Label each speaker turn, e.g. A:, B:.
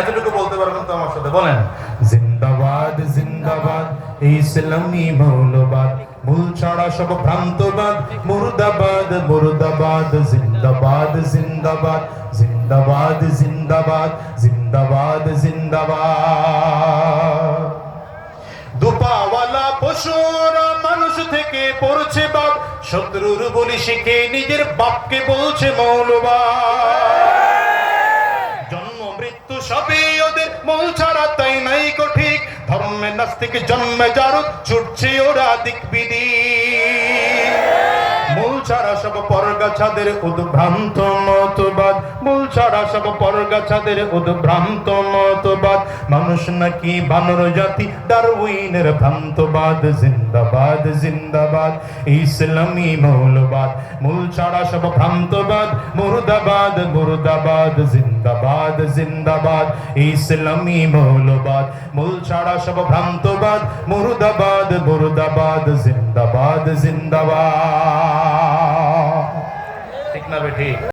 A: এতটুকু বলতে পারবেন তো আমার সাথে? বলেন। জিন্দাবাদ জিন্দাবাদ, ইসলামী মৌলবাদ, মূল ছাড়া সব ভ্রান্তবাদ, মুর্দাবাদ মুর্দাবাদ, জিন্দাবাদ জিন্দাবাদ জিন্দাবাদ জিন্দাবাদ জিন্দাবাদ জিন্দাবাদ। দুপাওয়ালা পশুরা মানুষ থেকে পড়ছে বাপ, শত্রুর বলি শিখে নিজের বাপকে বলছে মৌলবাদ। সবই ওদের মূল ছাড়া তাই নাই কো ঠিক। ধর্মে নাস্তিক জন্মে যারুক, ছুটছে ওরা দিক ছাড়া সব পরগাছাদের উদ্ভ্রান্ত মতবাদ। মূল ছাড়া সব পরগাছাদের উদ্ভ্রান্ত মতবাদ। মানুষ নাকি বানর জাতি, ডারউইনের ভ্রান্তবাদ। জিন্দাবাদ জিন্দাবাদ, ইসলামী মৌলবাদ। মূল ছাড়া সব ভ্রান্তবাদ, মুর্দাবাদ মুর্দাবাদ, জিন্দাবাদ জিন্দাবাদ, ইসলামী মৌলবাদ। মূল ছাড়া সব ভ্রান্তবাদ, মুর্দাবাদ মুর্দাবাদ, জিন্দাবাদ জিন্দাবাদ। పెట్టి